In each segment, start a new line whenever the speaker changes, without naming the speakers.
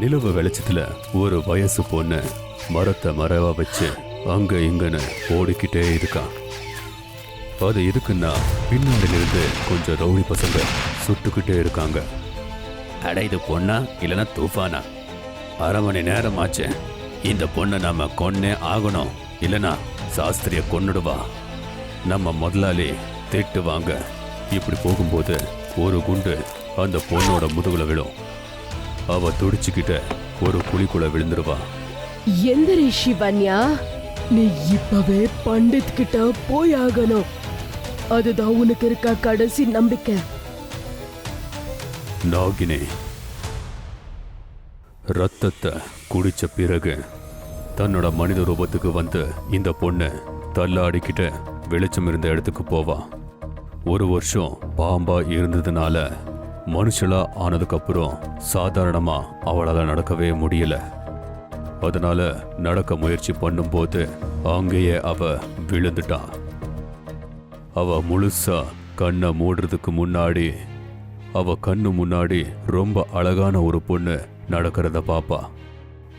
நிலவு வெளிச்சத்துல ஒரு வயசு பொண்ணு மரத்தை மரவா வச்சு அங்க இங்கன்னு ஓடிக்கிட்டே இருக்கான் அது இருக்குன்னா பின்னாடில இருந்து கொஞ்சம் ரவுடி பசங்க சுட்டுக்கிட்டே இருக்காங்க. அட இது பொண்ணா இல்லைன்னா தூஃபானா? அரை மணி நேரம் ஆச்சு இந்த பொண்ணை நாம கொன்னே ஆகணும். இல்லைன்னா சாஸ்திரிய கொன்னுடுவா. நம்ம முதலாளி திட்டுவாங்க. இப்படி போகும்போது ஒரு குண்டு அந்த பொண்ணோட முதுகுல விழும். அவ துடிச்சுக்கிட்ட ஒரு குழிக்குள்ள விழுந்துருவா.
எந்திரி சிவன்யா? நீ இப்பவே பண்டித் கிட்ட போய் ஆகணும் அதுதான் உனக்கு இருக்க கடைசி நம்பிக்கை.
நாகினி ரத்தத்தை குடிச்ச பிறகு தன்னோட மனித ரூபத்துக்கு வந்து இந்த பொண்ணு தள்ளாடிக்கிட்டு வெளிச்சம் இருந்த இடத்துக்கு போவா. ஒரு வருஷம் பாம்பா இருந்ததுனால மனுஷலா ஆனதுக்கப்புறம் சாதாரணமாக அவளால் நடக்கவே முடியல. அதனால நடக்க முயற்சி பண்ணும்போது அங்கேயே அவ விழுந்துட்டா. அவ முழுசா கண்ணை மூடுறதுக்கு முன்னாடி அவ கண்ணு முன்னாடி ரொம்ப அழகான ஒரு பொண்ணு நடக்கிறத பாப்பா.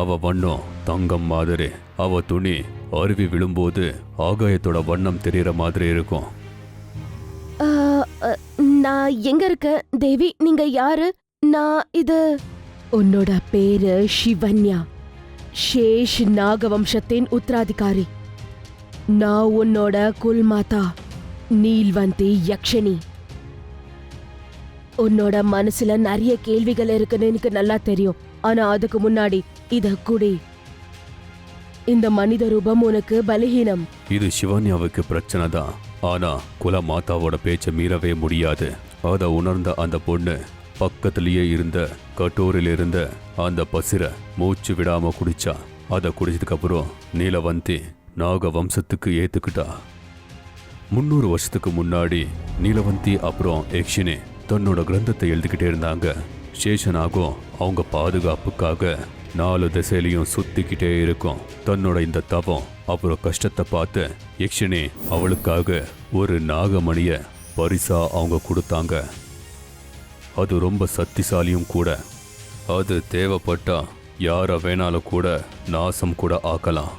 அவ வண்ணம் தங்கம் மாதிரி அவ துணி அருவி விழும்போது ஆகாயத்தோட வண்ணம் தெரியற மாதிரி இருக்கும்.
நான் எங்க இருக்க? தேவி நீங்க யாரு? நான் இது உன்னோட பேரு சிவன்யா ஷேஷ் நாகவம்சத்தின் உத்தராதிகாரி. நான் உன்னோட குல்மாதா நீல்வந்தி யக்ஷினி உன்னோட மனசுல நிறைய கேள்விகள் இருக்குன்னு எனக்கு நல்லா தெரியும். ஆனா அதுக்கு முன்னாடி இத குடி. இந்த மனித ரூபம் உனக்கு பலகீனம்.
இது சிவன்யாவுக்கு பிரச்சனை தான் ஆனா குல மாதாவோட பேச்சை மீறவே முடியாது. அதை உணர்ந்த அந்த பொண்ணு பக்கத்திலேயே இருந்த கட்டோரில் இருந்த அந்த பசிர மூச்சு விடாம குடிச்சா. அதை குடிச்சதுக்கப்புறம் நீலவந்தி நாக வம்சத்துக்கு ஏத்துக்கிட்டா. முந்நூறு வருஷத்துக்கு முன்னாடி நீலவந்தி அப்புறம் யக்ஷினி தன்னோட கிரந்தத்தை எழுதிக்கிட்டே இருந்தாங்க. சேஷனாகும் அவங்க பாதுகாப்புக்காக நாலு திசையிலையும் சுத்திக்கிட்டே இருக்கும். தன்னோட இந்த தவம் அப்புறம் கஷ்டத்தை பார்த்து யக்ஷினி அவளுக்காக ஒரு நாகமணிய பரிசா அவங்க கொடுத்தாங்க. அது ரொம்ப சக்திசாலியும் கூட. அது தேவைப்பட்டா யாரை வேணாலும் கூட நாசம் கூட ஆக்கலாம்.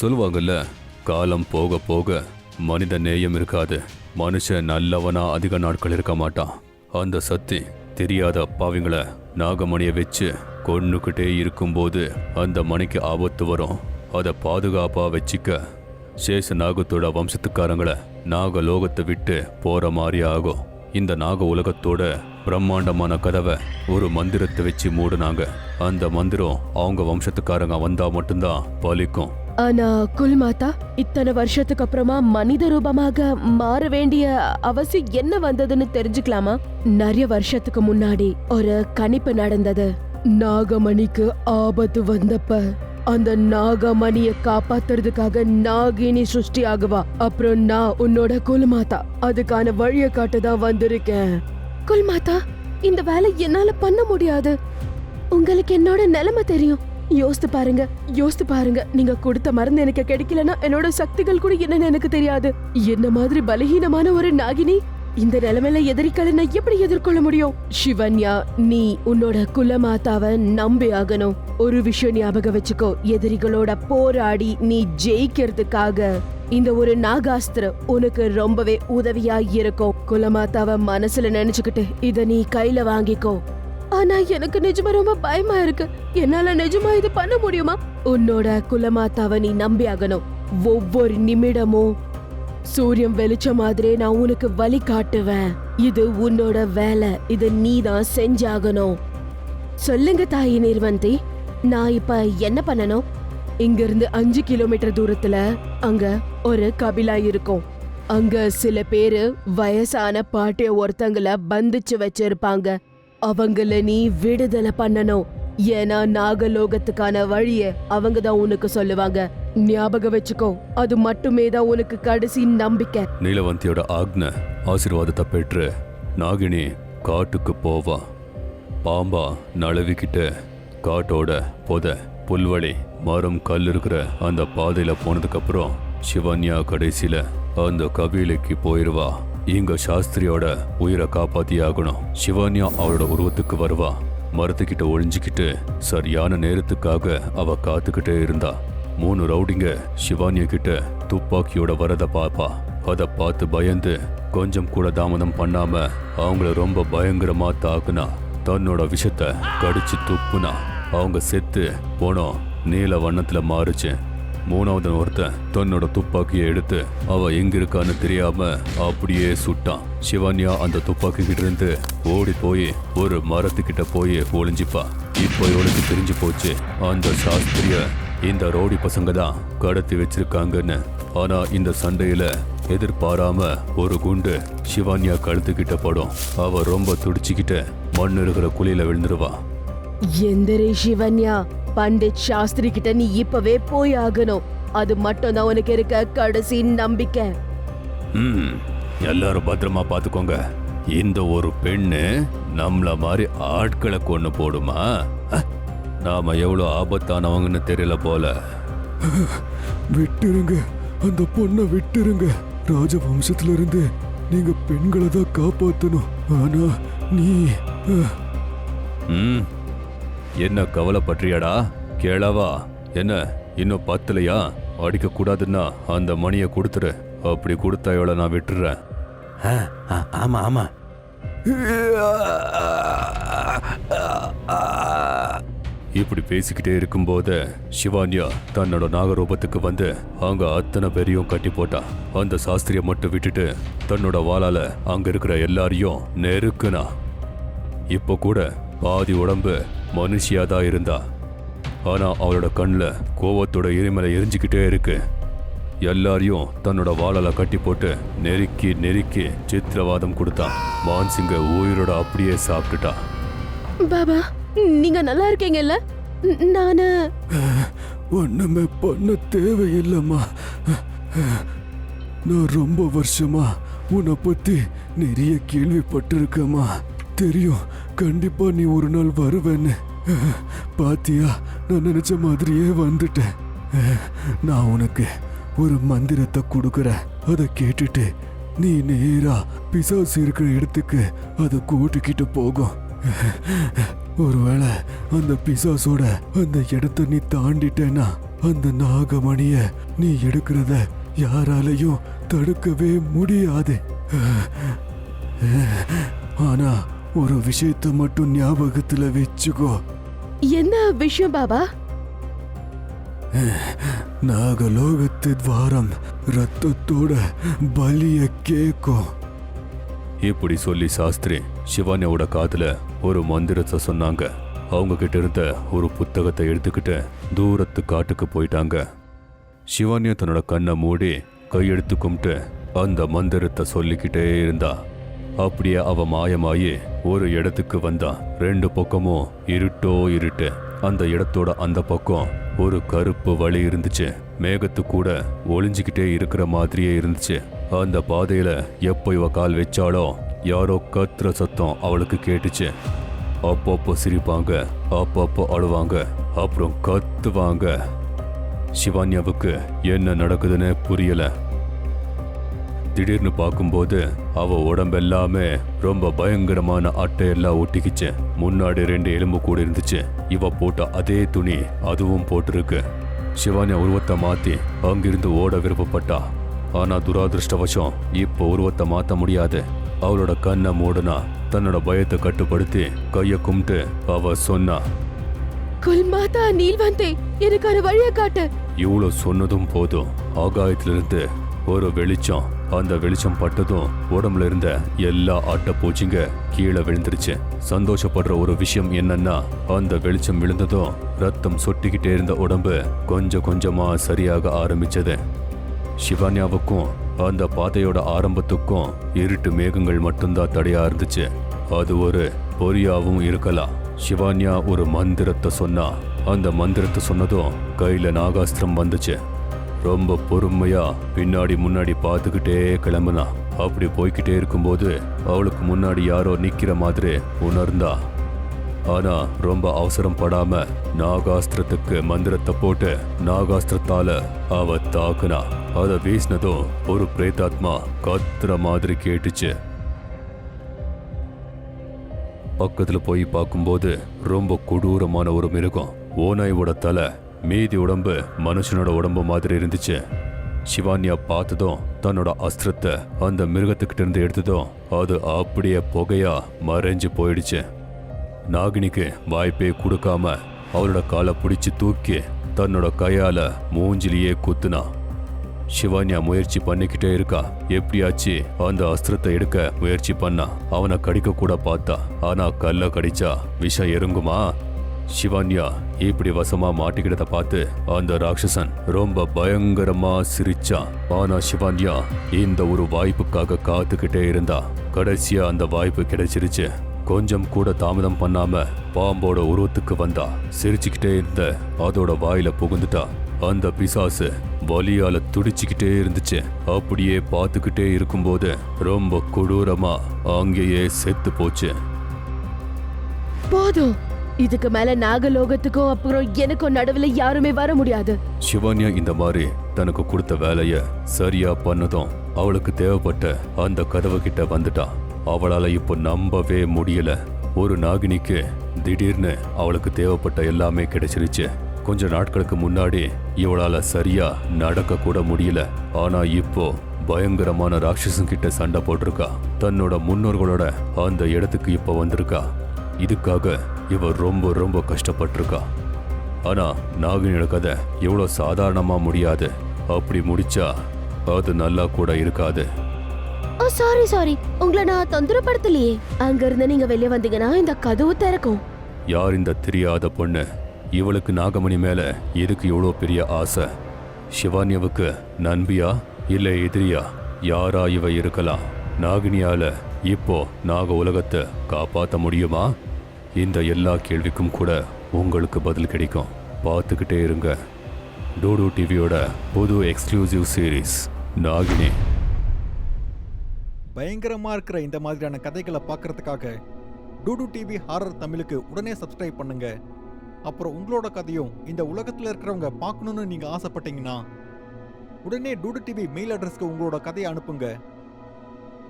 சொல்லுவாங்கல்ல காலம் போக போக மனித நேயம் இருக்காது. மனுஷன் நல்லவனா அதிக நாட்கள் இருக்க மாட்டான். அந்த சக்தி தெரியாத அப்பாவிங்களை நாகமணியை வச்சு கொன்னுக்கிட்டே இருக்கும்போது அந்த மணிக்கு ஆபத்து வரும். அதை பாதுகாப்பாக வச்சுக்க சேஷ நாகத்தோட வம்சத்துக்காரங்களை நாக லோகத்தை விட்டு போகிற மாதிரி ஆகும். இந்த நாக உலகத்தோட பிரம்மாண்டமான கதவை ஒரு மந்திரத்தை வச்சு மூடுனாங்க. அந்த மந்திரம் அவங்க வம்சத்துக்காரங்க வந்தா மட்டும்தான் பலிக்கும்.
ஆனா குல்மாதா இத்தனை வருஷத்துக்கு அப்புறமா மனித ரூபமாக மாற வேண்டிய அவசியம் என்ன வந்ததுன்னு தெரிஞ்சுக்கலாமா? நிறைய வருஷத்துக்கு முன்னாடி ஒரு கணிப்பு நடந்தது. நாகமணிக்கு ஆபத்து வந்தப்ப அந்த நாகமணிய காப்பாத்துறதுக்காக நாகினி சிருஷ்டி ஆகுவா அப்புறம் நான் உன்னோட குல்மாதா. அதுக்கான வழிய காட்டுதான் வந்திருக்கேன். குல்மாதா இந்த வேலை என்னால பண்ண முடியாது. உங்களுக்கு என்னோட நிலைமை தெரியும். யோசித்து பாருங்க யோசித்து பாருங்க. நீங்க கொடுத்த மருந்து எனக்கு கிடைக்கலன்னா என்னோட சக்திகள் கூட என்னன்னு எனக்கு தெரியாது. என்ன மாதிரி பலகீனமான ஒரு நாகினி? இந்த நிலைமையில எதிரிகளை நான் எப்படி எதிர்கொள்ள முடியும்? சிவன்யா நீ உன்னோட குலமாதாவை நம்பி ஆகணும் ஒரு விஷயம் ஞாபகம் வச்சுக்கோ. எதிரிகளோட போராடி நீ ஜெயிக்கிறதுக்காக இந்த ஒரு நாகாஸ்திர உனக்கு ரொம்பவே உதவியா இருக்கும். குலமாதாவை மனசுல நினைச்சுக்கிட்டு இத நீ கையில வாங்கிக்கோ. ஆனா எனக்கு நிஜமா ரொம்ப பயமா இருக்கு. என்னால நிஜமா இது பண்ண முடியுமா? உன்னோட குலமாத்தாவை நீ நம்பி ஆகணும் ஒவ்வொரு நிமிடமும் சூரியன் வெளிச்ச மாதிரியே நான் உனக்கு வழி காட்டுவேன். இது உன்னோட வேலை. இது நீ தான் செஞ்சாகணும். சொல்லுங்க தாயி நிர்வந்தி. நான் இப்ப என்ன பண்ணணும்? இங்கிருந்து அஞ்சு கிலோமீட்டர் தூரத்துல அங்க ஒரு கபிலா இருக்கும். அங்க சில பேரு வயசான பாட்டிய ஒருத்தங்களை பந்திச்சு வச்சிருப்பாங்க. அவங்கள நீ விடுதலை பண்ணணும். ஏன்னா நாகலோகத்துக்கான வழிய அவங்க தான் உனக்கு சொல்லுவாங்க. ஞாபகம் வச்சுக்கோ அது மட்டுமே தான் உனக்கு கடைசி நம்பிக்கை.
நீலவந்தியோட ஆக்ன ஆசீர்வாதத்தை பெற்று நாகினி காட்டுக்கு போவா. பாம்பா நழுவிக்கிட்டு காட்டோட பொத புல்வழி மரம் கல் இருக்கிற அந்த பாதையில போனதுக்கப்புறம் சிவன்யா கடைசியில அந்த கபிலைக்கு போயிருவா. இங்க சாஸ்திரியோட உயிரை காப்பாத்தி ஆகணும். சிவன்யா அவளோட உருவத்துக்கு வருவா. மரத்துக்கிட்ட ஒழிஞ்சிக்கிட்டு சரியான நேரத்துக்காக அவ காத்துக்கிட்டே இருந்தா. மூணு ரவுடிங்க சிவானிய கிட்ட துப்பாக்கியோட வரத பாப்பா. அதை பார்த்து பயந்து கொஞ்சம் கூட தாமதம் பண்ணாம அவங்கள ரொம்ப பயங்கரமா தாக்குனா. தன்னோட விஷத்தை கடிச்சு துப்புனா. அவங்க செத்து போனோம். நீல வண்ணத்துல மாறுச்சு. மூணாவது ஒருத்தன் தன்னோட துப்பாக்கியை எடுத்து அவ எங்க இருக்கான்னு தெரியாம அப்படியே சுட்டான். சிவானியா அந்த துப்பாக்கி கிட்ட இருந்து ஓடி போய் ஒரு மரத்துக்கிட்ட போய் ஒளிஞ்சிப்பா. இப்போ இவளுக்கு தெரிஞ்சு போச்சு அந்த சாஸ்திரிய இந்த ரோடி பசங்க தான் கடத்தி வச்சிருக்காங்கன்னு. ஆனா இந்த சண்டையில எதிர்பாராம ஒரு குண்டு சிவான்யா கழுத்துக்கிட்ட படும். அவ ரொம்ப துடிச்சுக்கிட்டு மண் இருக்கிற குழியில விழுந்துருவா.
எந்திரி சிவன்யா பண்டிட் சாஸ்திரி கிட்ட நீ இப்பவே போய் ஆகணும். அது மட்டும் தான் உனக்கு இருக்க கடைசி நம்பிக்கை.
ம் எல்லாரும் பத்திரமா பார்த்துக்கோங்க இந்த ஒரு பெண்ணு நம்மள மாதிரி ஆட்களை கொண்டு போடுமா? நாம எவ்வளோ ஆபத்தானவங்கன்னு தெரியல போல.
விட்டுருங்க. அந்த பொண்ணை விட்டுருங்க. ராஜவம்சத்துல இருந்து நீங்க பெண்களை தான் காப்பாத்தணும். ஆனா நீ
ம். என்ன கவலைப்பட்றியாடா கேளவா? என்ன இன்னும் பத்தலையா? அடிக்க கூடாதுன்னா அந்த மணியை கொடுத்துரு. அப்படி கொடுத்தா இவளை நான் விட்டுறேன். ஆமா ஆமா. இப்படி பேசிக்கிட்டே இருக்கும்போது சிவானியா தன்னோட நாகரூபத்துக்கு வந்து அங்க அத்தனை பேரையும் கட்டி போட்டா. அந்த சாஸ்திரியை மட்டும் விட்டுட்டு தன்னோட வாளால அங்க இருக்கிற எல்லாரையும் நெருக்குனா. இப்போ கூட பாதி உடம்பு மனுஷியா தான் இருந்தா. ஆனா அவளோட கண்ணில் கோவத்தோட எரிமலை எரிஞ்சுக்கிட்டே இருக்கு. எல்லாரையும் தன்னோட வாளால கட்டி போட்டு நெருக்கி நெருக்கி சித்திரவாதம் கொடுத்தான் மான்சிங்க உயிரோட அப்படியே சாப்பிட்டுட்டா.
பாபா நீங்க நல்லா இருக்கீங்கல்ல? நானு
ஒண்ணுமே பண்ண தேவையில்லைம்மா. நான் ரொம்ப வருஷமா உன்னை பத்தி நிறைய கேள்விப்பட்டிருக்கேம்மா. தெரியும் கண்டிப்பா நீ ஒரு நாள் வருவேன்னு. பாத்தியா நான் நினைச்ச மாதிரியே வந்துட்டேன். நான் உனக்கு ஒரு மந்திரத்தை கொடுக்குறேன். அதை கேட்டுட்டு நீ நேரா பிசாசு இருக்கிற இடத்துக்கு அதை கூட்டிக்கிட்டு போகும் ஒருவேளை அந்த பிசாசோட அந்த இடத்த நீ தாண்டிட்டேன்னா அந்த நாகமணிய நீ எடுக்கிறத யாராலையும் தடுக்கவே முடியாது. ஆனா ஒரு விஷயத்த மட்டும் ஞாபகத்துல வச்சுக்கோ.
என்ன விஷயம் பாபா?
நாகலோகத்து துவாரம் ரத்தத்தோட பலிய கேக்கும்.
இப்படி சொல்லி சாஸ்திரி சிவானியாவோட காதுல ஒரு மந்திரத்தை சொன்னாங்க. அவங்க கிட்ட இருந்த ஒரு புத்தகத்தை எடுத்துக்கிட்டு தூரத்து காட்டுக்கு போயிட்டாங்க. சிவானியா தன்னோட கண்ணை மூடி கையெடுத்து கும்பிட்டு அந்த மந்திரத்தை சொல்லிக்கிட்டே இருந்தா. அப்படியே அவ மாயமாயி ஒரு இடத்துக்கு வந்தான் ரெண்டு பக்கமும் இருட்டோ இருட்டு. அந்த இடத்தோட அந்த பக்கம் ஒரு கருப்பு வழி இருந்துச்சு. மேகத்து கூட ஒளிஞ்சிக்கிட்டே இருக்கிற மாதிரியே இருந்துச்சு. அந்த பாதையில எப்போ இவ கால் வச்சாலோ யாரோ கத்துற சத்தம் அவளுக்கு கேட்டுச்சு. அப்பப்போ சிரிப்பாங்க அப்பப்போ அழுவாங்க அப்புறம் கத்துவாங்க. சிவான்யாவுக்கு என்ன நடக்குதுன்னு புரியலை. திடீர்னு பார்க்கும்போது அவ உடம்பெல்லாமே ரொம்ப பயங்கரமான அட்டையெல்லாம் ஒட்டிக்கிச்சு. முன்னாடி ரெண்டு எலும்பு கூட இருந்துச்சு. இவ போட்ட அதே துணி அதுவும் போட்டிருக்கு. சிவானியா உருவத்தை மாத்தி அங்கிருந்து ஓட விருப்பப்பட்டா. ஆனா துராதிருஷ்டவசம் இப்போ உருவத்தை மாத்த முடியாது. அவளோட கண்ணை மூடுனா தன்னோட பயத்தை கட்டுப்படுத்தி கைய கும்பிட்டு அவ சொன்னா
குல்மாதா நீல்வந்தே எனக்கு ஒரு வழிய காட்டு.
இவ்வளோ சொன்னதும் போதும். ஆகாயத்திலிருந்து ஒரு வெளிச்சம் அந்த வெளிச்சம் பட்டதும் உடம்புல இருந்த எல்லா அட்டைப்பூச்சிங்க கீழே விழுந்துருச்சு. சந்தோஷப்படுற ஒரு விஷயம் என்னன்னா அந்த வெளிச்சம் விழுந்ததும் ரத்தம் சொட்டிக்கிட்டே இருந்த உடம்பு கொஞ்சம் கொஞ்சமா சரியாக ஆரம்பிச்சது. சிவான்யாவுக்கும் அந்த பாதையோட ஆரம்பத்துக்கும் இருட்டு மேகங்கள் மட்டும்தான் தடையா இருந்துச்சு. அது ஒரு பொறியாவும் இருக்கலாம். சிவான்யா ஒரு மந்திரத்தை சொன்னா அந்த மந்திரத்தை சொன்னதும் கையில நாகாஸ்திரம் வந்துச்சு. ரொம்ப பொறுமையா பின்னாடி முன்னாடி பார்த்துக்கிட்டே கிளம்புனா. அப்படி போய்க்கிட்டே இருக்கும்போது அவளுக்கு முன்னாடி யாரோ நிக்கிற மாதிரி உணர்ந்தா. ஆனா ரொம்ப அவசரம் படாம நாகாஸ்திரத்துக்கு மந்திரத்தை போட்டு நாகாஸ்திரத்தால அவ தாக்குனா. அதை வீசினதும் ஒரு பிரேதாத்மா கத்துற மாதிரி கேட்டுச்சு. பக்கத்துல போய் பார்க்கும்போது ரொம்ப கொடூரமான ஒரு மிருகம் ஓநாயோட தலை மீதி உடம்பு மனுஷனோட உடம்பு மாதிரி இருந்துச்சு. சிவானியா பார்த்ததும் தன்னோட அஸ்திரத்தை அந்த மிருகத்துக்கிட்ட இருந்து எடுத்ததும் அது அப்படியே புகையா மறைஞ்சு போயிடுச்சு. நாகினிக்கு வாய்ப்பே கொடுக்காம அவளோட காலை பிடிச்சி தூக்கி தன்னோட கையால மூஞ்சிலேயே குத்துனா. சிவானியா முயற்சி பண்ணிக்கிட்டே இருக்கா. எப்படியாச்சு அந்த அஸ்திரத்தை எடுக்க முயற்சி பண்ணா. அவனை கடிக்க கூட பார்த்தா. ஆனா கல்ல கடிச்சா விஷம் இறங்குமா சிவான்யா இப்படி வசமா மாட்டிக்கிட்டத பார்த்து அந்த ராட்சசன் ரொம்ப பயங்கரமா சிரிச்சான் ஆனா சிவான்யா இந்த ஒரு வாய்ப்புக்காக காத்துக்கிட்டே இருந்தா. கடைசியா அந்த வாய்ப்பு கிடைச்சிருச்சு. கொஞ்சம் கூட தாமதம் பண்ணாம பாம்போட உருவத்துக்கு வந்தா. சிரிச்சுக்கிட்டே இருந்த அதோட வாயில புகுந்துட்டா. அந்த பிசாசு வலியால துடிச்சுக்கிட்டே இருந்துச்சு. அப்படியே பார்த்துக்கிட்டே இருக்கும்போது ரொம்ப கொடூரமா அங்கேயே செத்து போச்சு.
போதும். இதுக்கு மேல நாகலோகத்துக்கும் அப்புறம் எனக்கும் நடுவுல யாருமே வர முடியாது.
சிவானியா இந்த மாதிரி தனக்கு கொடுத்த வேலைய சரியா பண்ணதும் அவளுக்கு தேவைப்பட்ட அந்த கதவு கிட்ட வந்துட்டா அவளால இப்போ நம்பவே முடியல. ஒரு நாகினிக்கு திடீர்னு அவளுக்கு தேவைப்பட்ட எல்லாமே கிடைச்சிருச்சு. கொஞ்ச நாட்களுக்கு முன்னாடி இவளால சரியா நடக்க கூட முடியல. ஆனா இப்போ பயங்கரமான ராட்சசன் கிட்ட சண்டை போட்டிருக்கா. தன்னோட முன்னோர்களோட அந்த இடத்துக்கு இப்போ வந்திருக்கா. இதுக்காக இவ ரொம்ப ரொம்ப கஷ்டப்பட்டிருக்கா. ஆனா நாகினியோட கதை எவ்வளோ சாதாரணமா முடியாது. அப்படி முடிச்சா அது நல்லா கூட இருக்காது.
Oh sorry sorry. உங்களை நான் தொந்தரப்படுத்தலையே. அங்க இருந்து நீங்க வெளியே வந்தீங்கன்னா இந்த கதவு திறக்கும்.
யார் இந்த தெரியாத பொண்ணு? இவளுக்கு நாகமணி மேல எதுக்கு இவ்வளோ பெரிய ஆசை? சிவானியாவுக்கு நண்பியா? இல்ல எதிரியா? யாரா இவ இருக்கலாம்? நாகினியால இப்போ நாக உலகத்தை காப்பாற்ற முடியுமா? இந்த எல்லா கேள்விக்கும் கூட உங்களுக்கு பதில் கிடைக்கும். பார்த்துக்கிட்டே இருங்க. டூடு டிவியோட புது எக்ஸ்க்ளூசிவ் சீரிஸ் நாகினி.
பயங்கரமாக இருக்கிற இந்த மாதிரியான கதைகளை பார்க்கறதுக்காக டூடு டிவி ஹாரர் தமிழுக்கு உடனே சப்ஸ்கிரைப் பண்ணுங்க. அப்புறம் உங்களோட கதையும் இந்த உலகத்தில் இருக்கிறவங்க பார்க்கணுன்னு நீங்கள் ஆசைப்பட்டீங்கன்னா உடனே டூடு டிவி மெயில் அட்ரஸ்க்கு உங்களோட கதையை அனுப்புங்க.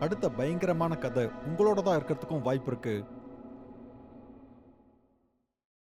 அடுத்த பயங்கரமான கதை உங்களோட தான் இருக்கிறதுக்கும் வாய்ப்பு இருக்குது